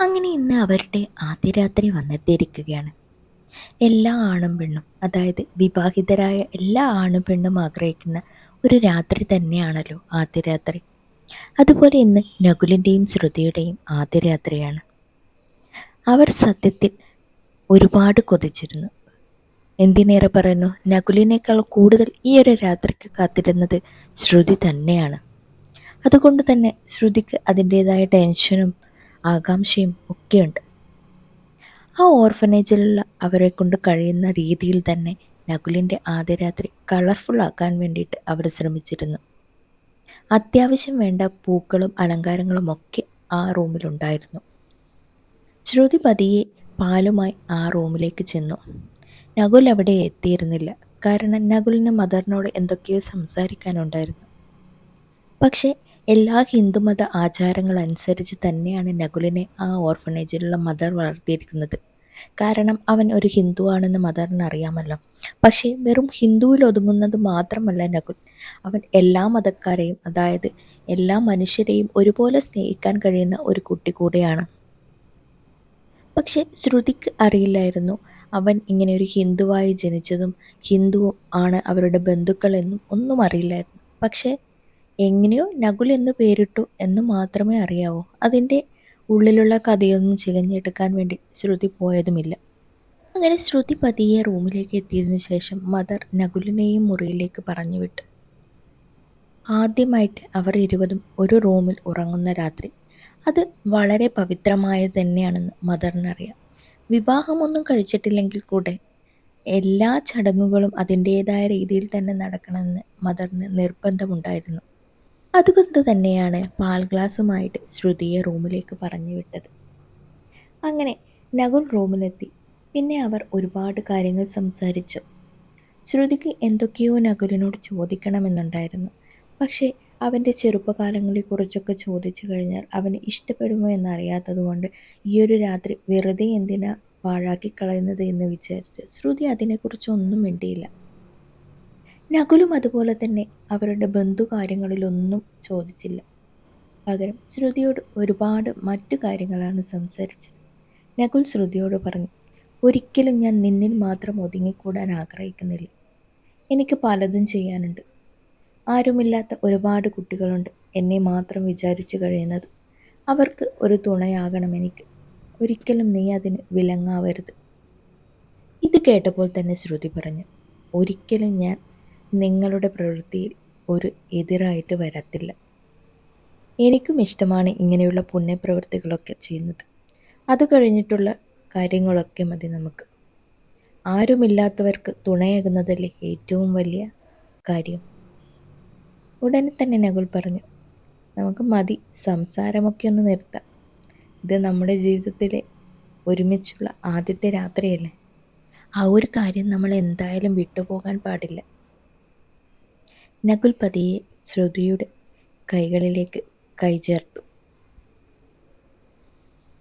അങ്ങനെ ഇന്ന് അവരുടെ ആദ്യ രാത്രി വന്നെത്തിയിരിക്കുകയാണ്. എല്ലാ ആണും പെണ്ണും അതായത് വിവാഹിതരായ എല്ലാ ആണും പെണ്ണും ആഗ്രഹിക്കുന്ന ഒരു രാത്രി തന്നെയാണല്ലോ ആദ്യ രാത്രി അതുപോലെ ഇന്ന് നകുലിന്റെയും ശ്രുതിയുടെയും ആദ്യ രാത്രിയാണ് അവർ സത്യത്തിൽ ഒരുപാട് കൊതിച്ചിരുന്നു. എന്തിനേറെ പറയുന്നു? നകുലിനേക്കാൾ കൂടുതൽ ഈ ഒരു രാത്രിക്ക് കാത്തിരുന്നത് ശ്രുതി തന്നെയാണ്. അതുകൊണ്ട് തന്നെ ശ്രുതിക്ക് അതിന്റേതായ ടെൻഷനും ആകാംക്ഷയും ഒക്കെയുണ്ട്. ആ ഓർഫനേജിലുള്ള അവരെ കൊണ്ട് കഴിയുന്ന രീതിയിൽ തന്നെ നകുലിന്റെ ആദ്യ രാത്രി കളർഫുൾ ആക്കാൻ വേണ്ടിയിട്ട് അവർ ശ്രമിച്ചിരുന്നു. അത്യാവശ്യം വേണ്ട പൂക്കളും അലങ്കാരങ്ങളും ഒക്കെ ആ റൂമിലുണ്ടായിരുന്നു. ശ്രുതി പതിയെ പാലുമായി ആ റൂമിലേക്ക് ചെന്നു. നകുൽ അവിടെ എത്തിയിരുന്നില്ല. കാരണം നകുലിന് മദറിനോട് എന്തൊക്കെയോ സംസാരിക്കാനുണ്ടായിരുന്നു. പക്ഷേ എല്ലാ ഹിന്ദുമത ആചാരങ്ങൾ അനുസരിച്ച് തന്നെയാണ് നകുലിനെ ആ ഓർഫനേജിലുള്ള മദർ വളർത്തിയിരിക്കുന്നത്. കാരണം അവൻ ഒരു ഹിന്ദു ആണെന്ന് മദറിന് അറിയാമല്ലോ പക്ഷേ വെറും ഹിന്ദുവിൽ ഒതുങ്ങുന്നത് മാത്രമല്ല നകുൽ. അവൻ എല്ലാ മതക്കാരെയും അതായത് എല്ലാ മനുഷ്യരെയും ഒരുപോലെ സ്നേഹിക്കാൻ കഴിയുന്ന ഒരു കുട്ടി കൂടെയാണ്. പക്ഷെ ശ്രുതിക്ക് അറിയില്ലായിരുന്നു അവൻ ഇങ്ങനെ ഒരു ഹിന്ദുവായി ജനിച്ചതും ഹിന്ദു ആണ് അവരുടെ ബന്ധുക്കളെന്നും ഒന്നും അറിയില്ലായിരുന്നു. പക്ഷേ എങ്ങനെയോ നകുൽ എന്ന് പേരിട്ടു എന്ന് മാത്രമേ അറിയാവൂ. അതിന്റെ ഉള്ളിലുള്ള കഥയൊന്നും ചികഞ്ഞെടുക്കാൻ വേണ്ടി ശ്രുതി പോയതുമില്ല. അങ്ങനെ ശ്രുതി പതിയെ റൂമിലേക്ക് എത്തിയതിനു ശേഷം മദർ നകുലിനെയും മുറിയിലേക്ക് പറഞ്ഞു വിട്ടു ആദ്യമായിട്ട് അവർ ഇരുവരും ഒരു റൂമിൽ ഉറങ്ങുന്ന രാത്രി. അത് വളരെ പവിത്രമായത് തന്നെയാണെന്ന് മദറിനറിയാം. വിവാഹമൊന്നും കഴിച്ചിട്ടില്ലെങ്കിൽ കൂടെ എല്ലാ ചടങ്ങുകളും അതിന്റേതായ രീതിയിൽ തന്നെ നടക്കണമെന്ന് മദറിന് നിർബന്ധമുണ്ടായിരുന്നു. അതുകൊണ്ട് തന്നെയാണ് പാൽ ഗ്ലാസുമായിട്ട് ശ്രുതിയെ റൂമിലേക്ക് പറഞ്ഞു വിട്ടത്. അങ്ങനെ നകുൽ റൂമിലെത്തി. പിന്നെ അവർ ഒരുപാട് കാര്യങ്ങൾ സംസാരിച്ചു. ശ്രുതിക്ക് എന്തൊക്കെയോ നകുലിനോട് ചോദിക്കണമെന്നുണ്ടായിരുന്നു. പക്ഷേ അവന്റെ ചെറുപ്പകാലങ്ങളെക്കുറിച്ചൊക്കെ ചോദിച്ചു കഴിഞ്ഞാൽ അവന് ഇഷ്ടപ്പെടുമോ എന്നറിയാത്തതുകൊണ്ട് ഈ ഒരു രാത്രി വെറുതെ എന്തിനാ പാഴാക്കി കളയുന്നത് എന്ന് വിചാരിച്ച് ശ്രുതി അതിനെക്കുറിച്ചൊന്നും മിണ്ടിയില്ല. നകുലും അതുപോലെ തന്നെ അവരുടെ ബന്ധുകാര്യങ്ങളിലൊന്നും ചോദിച്ചില്ല. പകരം ശ്രുതിയോട് ഒരുപാട് മറ്റു കാര്യങ്ങളാണ് സംസാരിച്ചത്. നകുൽ ശ്രുതിയോട് പറഞ്ഞു ഒരിക്കലും ഞാൻ നിന്നിൽ മാത്രം ഒതുങ്ങിക്കൂടാൻ ആഗ്രഹിക്കുന്നില്ല. എനിക്ക് പലതും ചെയ്യാനുണ്ട്. ആരുമില്ലാത്ത ഒരുപാട് കുട്ടികളുണ്ട് എന്നെ മാത്രം വിചാരിച്ചു കഴിയുന്നത്. അവർക്ക് ഒരു തുണയാകണം എനിക്ക്. ഒരിക്കലും നീ അതിന് വിലങ്ങാവരുത്. ഇത് കേട്ടപ്പോൾ തന്നെ ശ്രുതി പറഞ്ഞു ഒരിക്കലും ഞാൻ നിങ്ങളുടെ പ്രവൃത്തിയിൽ ഒരു എതിരായിട്ട് വരത്തില്ല. എനിക്കും ഇഷ്ടമാണ് ഇങ്ങനെയുള്ള പുണ്യപ്രവൃത്തികളൊക്കെ ചെയ്യുന്നത്. അത് കഴിഞ്ഞിട്ടുള്ള കാര്യങ്ങളൊക്കെ മതി നമുക്ക്. ആരുമില്ലാത്തവർക്ക് തുണയാകുന്നതല്ലേ ഏറ്റവും വലിയ കാര്യം. ഉടനെ തന്നെ നകുൽ പറഞ്ഞു നമുക്ക് മതി സംസാരമൊക്കെ ഒന്ന് നിർത്താം. ഇത് നമ്മുടെ ജീവിതത്തിലെ ഒരുമിച്ചുള്ള ആദ്യത്തെ രാത്രിയല്ലേ. ആ ഒരു കാര്യം നമ്മൾ എന്തായാലും വിട്ടുപോകാൻ പാടില്ല. നകുൽ പതിയെ ശ്രുതിയുടെ കൈകളിലേക്ക് കൈ ചേർത്തു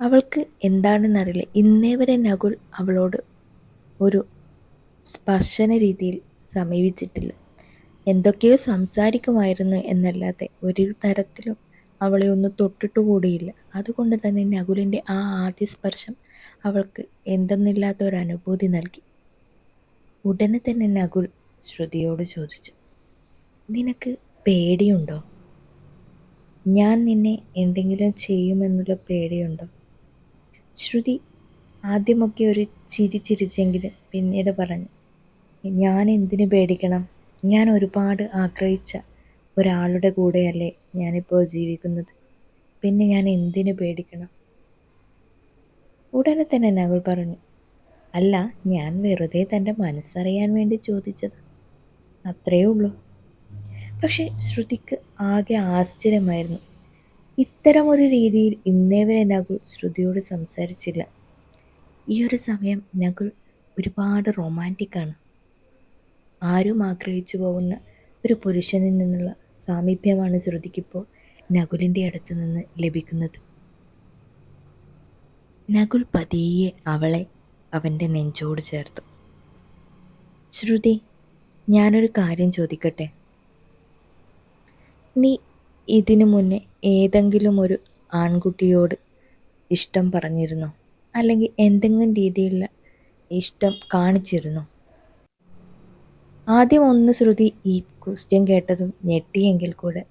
അവൾക്ക് എന്താണെന്നറിയില്ല. ഇന്നേ വരെ നകുൽ അവളോട് ഒരു സ്പർശന രീതിയിൽ സമീപിച്ചിട്ടില്ല. എന്തൊക്കെയോ സംസാരിക്കുമായിരുന്നു എന്നല്ലാതെ ഒരു തരത്തിലും അവളെ ഒന്ന് തൊട്ടിട്ട് കൂടിയില്ല. അതുകൊണ്ട് തന്നെ നകുലിന്റെ ആ ആദ്യ സ്പർശം അവൾക്ക് എന്തെന്നില്ലാത്ത ഒരു അനുഭൂതി നൽകി. ഉടനെ തന്നെ നകുൽ ശ്രുതിയോട് ചോദിച്ചു. നിനക്ക് പേടിയുണ്ടോ? ഞാൻ നിന്നെ എന്തെങ്കിലും ചെയ്യുമെന്നുള്ള പേടിയുണ്ടോ? ശ്രുതി ആദ്യമൊക്കെ ഒരു ചിരി ചിരിച്ചെങ്കിലും പിന്നീട് പറഞ്ഞു ഞാൻ എന്തിനു പേടിക്കണം? ഞാൻ ഒരുപാട് ആഗ്രഹിച്ച ഒരാളുടെ കൂടെയല്ലേ ഞാനിപ്പോൾ ജീവിക്കുന്നത്. പിന്നെ ഞാൻ എന്തിനു പേടിക്കണം? ഉടനെ തന്നെ നകുൽ പറഞ്ഞു അല്ല ഞാൻ വെറുതെ തന്റെ മനസ്സറിയാൻ വേണ്ടി ചോദിച്ചത്. അത്രയേ ഉള്ളൂ. പക്ഷേ ശ്രുതിക്ക് ആകെ ആശ്ചര്യമായിരുന്നു. ഇത്തരമൊരു രീതിയിൽ ഇന്നേ വരെ നകുൽ ശ്രുതിയോട് സംസാരിച്ചില്ല. ഈ ഒരു സമയം നകുൽ ഒരുപാട് റൊമാന്റിക്കാണ് ആരും ആഗ്രഹിച്ചു പോകുന്ന ഒരു പുരുഷനിൽ നിന്നുള്ള സാമീപ്യമാണ് ശ്രുതിക്കിപ്പോൾ നകുലിന്റെ അടുത്ത് നിന്ന് ലഭിക്കുന്നത്. നകുൽ പതിയെ അവളെ അവന്റെ നെഞ്ചോട് ചേർത്തു. ശ്രുതി ഞാനൊരു കാര്യം ചോദിക്കട്ടെ? നീ ഇതിനു മുന്നേ ഏതെങ്കിലും ഒരു ആൺകുട്ടിയോട് ഇഷ്ടം പറഞ്ഞിരുന്നോ? അല്ലെങ്കിൽ എന്തെങ്കിലും രീതിയിലുള്ള ഇഷ്ടം കാണിച്ചിരുന്നോ? ആദ്യം ഒന്ന് ശ്രുതി ഈ ക്വസ്റ്റ്യൻ കേട്ടതും ഞെട്ടിയെങ്കിൽ കൂടെ.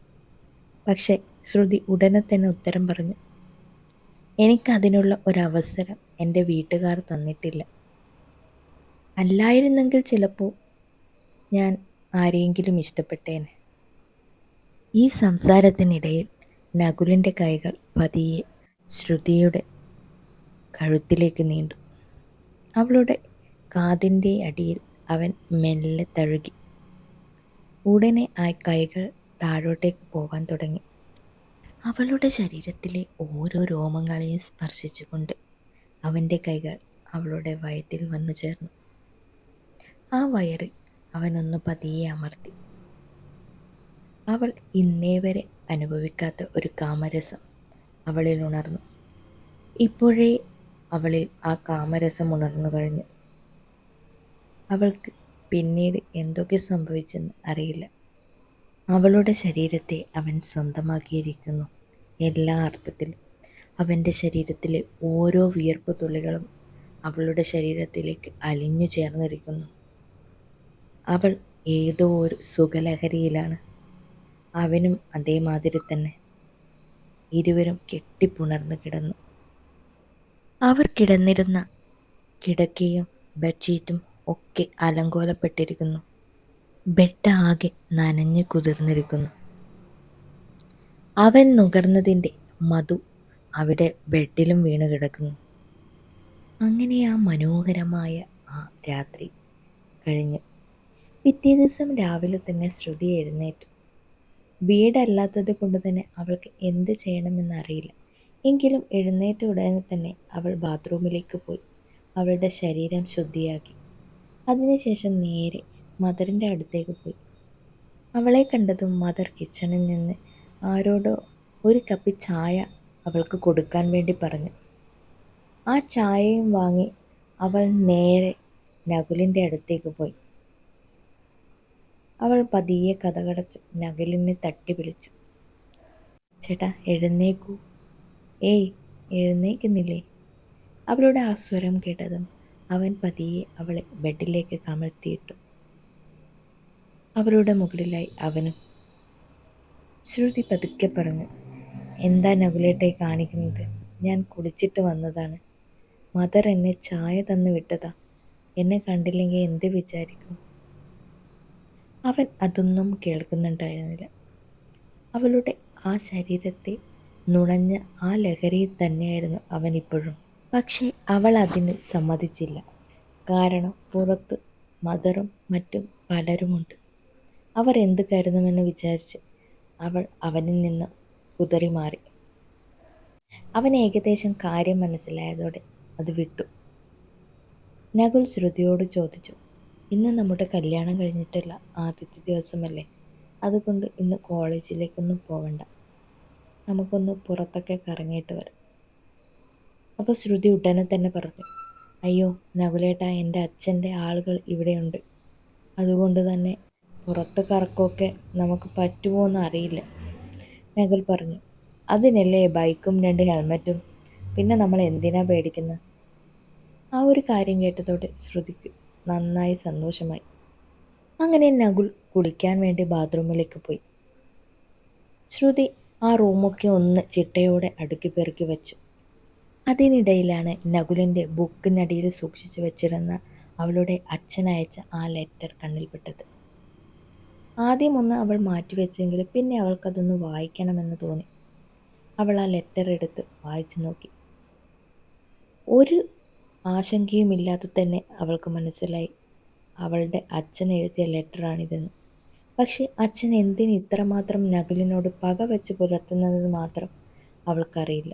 പക്ഷേ ശ്രുതി ഉടനെ തന്നെ ഉത്തരം പറഞ്ഞു. എനിക്കതിനുള്ള ഒരവസരം എന്റെ വീട്ടുകാർ തന്നിട്ടില്ല. അല്ലായിരുന്നെങ്കിൽ ചിലപ്പോൾ ഞാൻ ആരെയെങ്കിലും ഇഷ്ടപ്പെട്ടേനെ. ഈ സംസാരത്തിനിടയിൽ നകുലിന്റെ കൈകൾ പതിയെ ശ്രുതിയുടെ കഴുത്തിലേക്ക് നീണ്ടു. അവളുടെ കാതിന്റെ അടിയിൽ അവൻ മെല്ലെ തഴുകി. ഉടനെ ആ കൈകൾ താഴോട്ടേക്ക് പോകാൻ തുടങ്ങി. അവളുടെ ശരീരത്തിലെ ഓരോ രോമങ്ങളെയും സ്പർശിച്ചുകൊണ്ട് അവന്റെ കൈകൾ അവളുടെ വയറ്റിൽ വന്നു ചേർന്നു. ആ വയറിൽ അവനൊന്ന് പതിയെ അമർത്തി. അവൾ ഇന്നേ വരെ അനുഭവിക്കാത്ത ഒരു കാമരസം അവളിൽ ഉണർന്നു. ഇപ്പോഴേ അവളിൽ ആ കാമരസം ഉണർന്നു കഴിഞ്ഞു. അവൾക്ക് പിന്നീട് എന്തൊക്കെ സംഭവിച്ചെന്ന് അറിയില്ല. അവളുടെ ശരീരത്തെ അവൻ സ്വന്തമാക്കിയിരിക്കുന്നു. എല്ലാ അർത്ഥത്തിലും അവന്റെ ശരീരത്തിലെ ഓരോ വിയർപ്പ് തുള്ളികളും അവളുടെ ശരീരത്തിലേക്ക് അലിഞ്ഞു ചേർന്നിരിക്കുന്നു. അവൾ ഏതോ ഒരു സുഖലഹരിയിലാണ്. അവനും അതേമാതിരി തന്നെ. ഇരുവരും കെട്ടിപ്പുണർന്ന് കിടന്നു. അവർ കിടന്നിരുന്ന കിടക്കയും ബെഡ്ഷീറ്റും ഒക്കെ അലങ്കോലപ്പെട്ടിരിക്കുന്നു. ബെഡ് ആകെ നനഞ്ഞു കുതിർന്നിരിക്കുന്നു. അവൻ നുകർന്നതിന്റെ മധു അവിടെ ബെഡിലും വീണ് കിടക്കുന്നു. അങ്ങനെ ആ മനോഹരമായ ആ രാത്രി കഴിഞ്ഞു. പിറ്റേ ദിവസം രാവിലെ തന്നെ ശ്രുതി എഴുന്നേറ്റു. വീടല്ലാത്തത് കൊണ്ട് തന്നെ അവൾക്ക് എന്ത് ചെയ്യണമെന്നറിയില്ല. എങ്കിലും എഴുന്നേറ്റ ഉടനെ തന്നെ അവൾ ബാത്റൂമിലേക്ക് പോയി. അവളുടെ ശരീരം ശുദ്ധിയാക്കി. അതിനുശേഷം നേരെ മദറിന്റെ അടുത്തേക്ക് പോയി. അവളെ കണ്ടതും മദർ കിച്ചണിൽ നിന്ന് ആരോടോ ഒരു കപ്പ് ചായ അവൾക്ക് കൊടുക്കാൻ വേണ്ടി പറഞ്ഞു. ആ ചായയും വാങ്ങി അവൾ നേരെ നകുലിന്റെ അടുത്തേക്ക് പോയി. അവൾ പതിയെ കഥകടച്ചു നഗലിനെ തട്ടി വിളിച്ചു ചേട്ടാ എഴുന്നേക്കൂ. ഏയ് എഴുന്നേക്കുന്നില്ലേ? അവളുടെ ആ സ്വരം കേട്ടതും അവൻ പതിയെ അവളെ ബെഡിലേക്ക് കമഴ്ത്തിയിട്ടു. അവളുടെ മുകളിലായി അവനും ശ്രുതി പതുക്കെ പറഞ്ഞു എന്താ നകുലേട്ടെ കാണിക്കുന്നത്? ഞാൻ കുളിച്ചിട്ട് വന്നതാണ്. മദർ എന്നെ ചായ തന്നു വിട്ടതാ. എന്നെ കണ്ടില്ലെങ്കിൽ എന്ത് വിചാരിക്കും? അവൻ അതൊന്നും കേൾക്കുന്നുണ്ടായിരുന്നില്ല. അവളുടെ ആ ശരീരത്തെ നുണഞ്ഞ ആ ലഹരിയിൽ തന്നെയായിരുന്നു അവനിപ്പോഴും പക്ഷേ അവൾ അതിന് സമ്മതിച്ചില്ല. കാരണം പുറത്ത് മദറും മറ്റും പലരുമുണ്ട്. അവർ എന്ത് കരുതുമെന്ന് വിചാരിച്ച് അവൾ അവനിൽ നിന്ന് കുതറി മാറി അവൻ ഏകദേശം കാര്യം മനസ്സിലായതോടെ അത് വിട്ടു. നകുൽ ശ്രുതിയോട് ചോദിച്ചു ഇന്ന് നമ്മുടെ കല്യാണം കഴിഞ്ഞിട്ടില്ല ആദ്യത്തെ ദിവസമല്ലേ? അതുകൊണ്ട് ഇന്ന് കോളേജിലേക്കൊന്നും പോകണ്ട നമുക്കൊന്ന് പുറത്തൊക്കെ കറങ്ങിയിട്ട് വരാം. അപ്പോൾ ശ്രുതി ഉടനെ തന്നെ പറഞ്ഞു അയ്യോ നകുലേട്ട എന്റെ അച്ഛന്റെ ആളുകൾ ഇവിടെയുണ്ട്. അതുകൊണ്ട് തന്നെ പുറത്ത് കറക്കമൊക്കെ നമുക്ക് പറ്റുമോ എന്ന് അറിയില്ല. നകുൽ പറഞ്ഞു അതിനല്ലേ ബൈക്കും രണ്ട് ഹെൽമെറ്റും? പിന്നെ നമ്മൾ എന്തിനാ പേടിക്കുന്നത് ആ ഒരു കാര്യം കേട്ടതോടെ ശ്രുതിക്ക് നന്നായി സന്തോഷമായി. അങ്ങനെ നകുൽ കുളിക്കാൻ വേണ്ടി ബാത്റൂമിലേക്ക് പോയി. ശ്രുതി ആ റൂമൊക്കെ ഒന്ന് ചിട്ടയോടെ അടുക്കി പെറുക്കി വെച്ചു. അതിനിടയിലാണ് നകുലിന്റെ ബുക്കിനടിയിൽ സൂക്ഷിച്ചു വെച്ചിരുന്ന അവളുടെ അച്ഛൻ അയച്ച ആ ലെറ്റർ കണ്ണിൽപ്പെട്ടത്. ആദ്യമൊന്ന് അവൾ മാറ്റിവെച്ചെങ്കിലും പിന്നെ അവൾക്കതൊന്ന് വായിക്കണമെന്ന് തോന്നി. അവൾ ആ ലെറ്റർ എടുത്ത് വായിച്ചു നോക്കി. ഒരു ആശങ്കയുമില്ലാതെ തന്നെ അവൾക്ക് മനസ്സിലായി. അവളുടെ അച്ഛൻ എഴുതിയ ലെറ്ററാണിതെന്ന് പക്ഷെ അച്ഛൻ എന്തിന് ഇത്രമാത്രം നകുലിനോട് പക വെച്ച് പുലർത്തുന്നത് മാത്രം അവൾക്കറിയില്ല.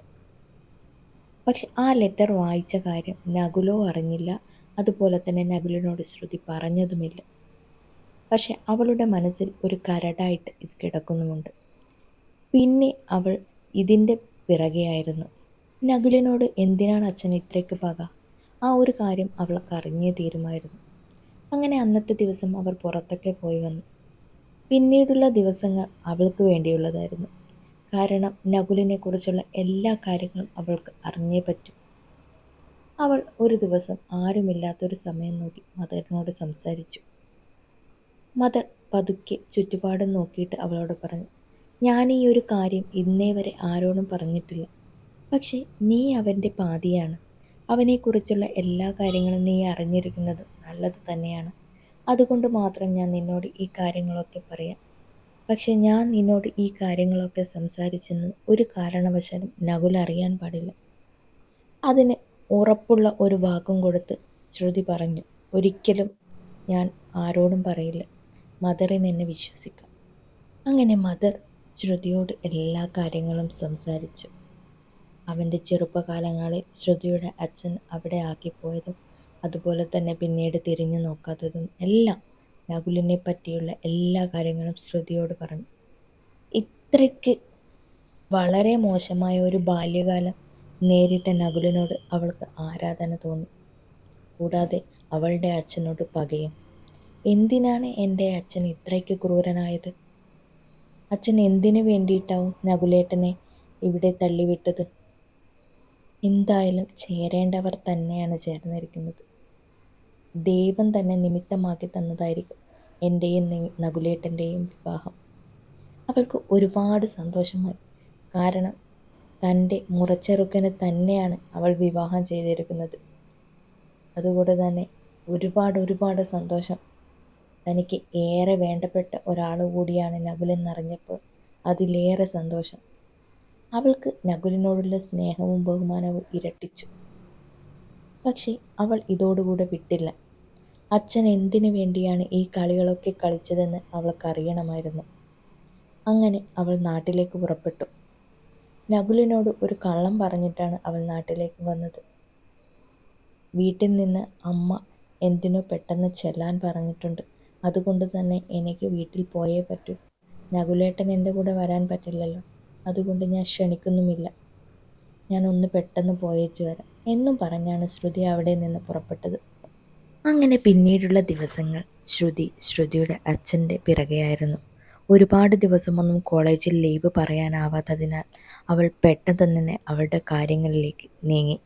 പക്ഷെ ആ ലെറ്റർ വായിച്ച കാര്യം നകുലോ അറിഞ്ഞില്ല. അതുപോലെ തന്നെ നകുലിനോട് ശ്രുതി പറഞ്ഞതുമില്ല. പക്ഷെ അവളുടെ മനസ്സിൽ ഒരു കരടായിട്ട് ഇത് കിടക്കുന്നുമുണ്ട്. പിന്നെ അവൾ ഇതിന്റെ പിറകെയായിരുന്നു. നകുലിനോട് എന്തിനാണ് അച്ഛൻ ഇത്രയ്ക്ക് പക? ആ ഒരു കാര്യം അവൾക്ക് അറിഞ്ഞേ തീരുമായിരുന്നു. അങ്ങനെ അന്നത്തെ ദിവസം അവർ പുറത്തൊക്കെ പോയി വന്നു. പിന്നീടുള്ള ദിവസങ്ങൾ അവൾക്ക് വേണ്ടിയുള്ളതായിരുന്നു. കാരണം നകുലിനെക്കുറിച്ചുള്ള എല്ലാ കാര്യങ്ങളും അവൾക്ക് അറിഞ്ഞേ പറ്റൂ. അവൾ ഒരു ദിവസം ആരുമില്ലാത്തൊരു സമയം നോക്കി മദറിനോട് സംസാരിച്ചു. മദർ പതുക്കെ ചുറ്റുപാടും നോക്കിയിട്ട് അവളോട് പറഞ്ഞു ഞാൻ ഈ ഒരു കാര്യം ഇന്നേ വരെ ആരോടും പറഞ്ഞിട്ടില്ല. പക്ഷേ നീ അവന്റെ പാതിയാണ്. അവനെക്കുറിച്ചുള്ള എല്ലാ കാര്യങ്ങളും നീ അറിഞ്ഞിരിക്കുന്നത് നല്ലത് തന്നെയാണ്. അതുകൊണ്ട് മാത്രം ഞാൻ നിന്നോട് ഈ കാര്യങ്ങളൊക്കെ പറയാം. പക്ഷെ ഞാൻ നിന്നോട് ഈ കാര്യങ്ങളൊക്കെ സംസാരിച്ചെന്ന് ഒരു കാരണവശാലും നകുൽ അറിയാൻ പാടില്ല. അതിന് ഉറപ്പുള്ള ഒരു വാക്കും കൊടുത്ത് ശ്രുതി പറഞ്ഞു ഒരിക്കലും ഞാൻ ആരോടും പറയില്ല. മദറിന് എന്നെ വിശ്വസിക്കാം. അങ്ങനെ മദർ ശ്രുതിയോട് എല്ലാ കാര്യങ്ങളും സംസാരിച്ചു. അവന്റെ ചെറുപ്പകാലങ്ങളിൽ ശ്രുതിയുടെ അച്ഛൻ അവിടെ ആക്കിപ്പോയതും അതുപോലെ തന്നെ പിന്നീട് തിരിഞ്ഞു നോക്കാത്തതും എല്ലാം നകുലിനെ പറ്റിയുള്ള എല്ലാ കാര്യങ്ങളും ശ്രുതിയോട് പറഞ്ഞു. ഇത്രയ്ക്ക് വളരെ മോശമായ ഒരു ബാല്യകാലം നേരിട്ട നകുലിനോട് അവൾക്ക് ആരാധന തോന്നി. കൂടാതെ അവളുടെ അച്ഛനോട് പകയും എന്തിനാണ് എന്റെ അച്ഛൻ ഇത്രയ്ക്ക് ക്രൂരനായത്? അച്ഛൻ എന്തിനു വേണ്ടിയിട്ടാവും നകുലേട്ടനെ ഇവിടെ തള്ളിവിട്ടത്? എന്തായാലും ചേരേണ്ടവർ തന്നെയാണ് ചേർന്നിരിക്കുന്നത്. ദൈവം തന്നെ നിമിത്തമാക്കി തന്നതായിരിക്കും എന്റെയും നകുലേട്ടന്റെയും വിവാഹം. അവൾക്ക് ഒരുപാട് സന്തോഷമായി. കാരണം തന്റെ മുറച്ചെറുക്കനെ തന്നെയാണ് അവൾ വിവാഹം ചെയ്തിരിക്കുന്നത്. അതുകൊണ്ട് തന്നെ ഒരുപാട് ഒരുപാട് സന്തോഷം. തനിക്ക് ഏറെ വേണ്ടപ്പെട്ട ഒരാൾ കൂടിയാണ് നകുലെന്നറിഞ്ഞപ്പോൾ അതിലേറെ സന്തോഷം. അവൾക്ക് നകുലിനോടുള്ള സ്നേഹവും ബഹുമാനവും ഇരട്ടിച്ചു. പക്ഷേ അവൾ ഇതോടുകൂടെ വിട്ടില്ല. അച്ഛൻ എന്തിനു വേണ്ടിയാണ് ഈ കളികളൊക്കെ കളിച്ചതെന്ന് അവൾക്കറിയണമായിരുന്നു. അങ്ങനെ അവൾ നാട്ടിലേക്ക് പുറപ്പെട്ടു. നകുലിനോട് ഒരു കള്ളം പറഞ്ഞിട്ടാണ് അവൾ നാട്ടിലേക്ക് വന്നത്. വീട്ടിൽ നിന്ന് അമ്മ എന്തിനോ പെട്ടെന്ന് ചെല്ലാൻ പറഞ്ഞിട്ടുണ്ട്. അതുകൊണ്ട് തന്നെ എനിക്ക് വീട്ടിൽ പോയേ പറ്റൂ. നകുലേട്ടൻ എന്റെ കൂടെ വരാൻ പറ്റില്ലല്ലോ. അതുകൊണ്ട് ഞാൻ ക്ഷണിക്കുന്നുമില്ല. ഞാൻ ഒന്ന് പെട്ടെന്ന് പോയേച്ച് വരാം. എന്നും പറഞ്ഞാണ് ശ്രുതി അവിടെ നിന്ന് പുറപ്പെട്ടത്. അങ്ങനെ പിന്നീടുള്ള ദിവസങ്ങൾ ശ്രുതി ശ്രുതിയുടെ അച്ഛന്റെ പിറകെയായിരുന്നു. ഒരുപാട് ദിവസമൊന്നും കോളേജിൽ ലീവ് പറയാനാവാത്തതിനാൽ അവൾ പെട്ടെന്ന് തന്നെ അവളുടെ കാര്യങ്ങളിലേക്ക് നീങ്ങി.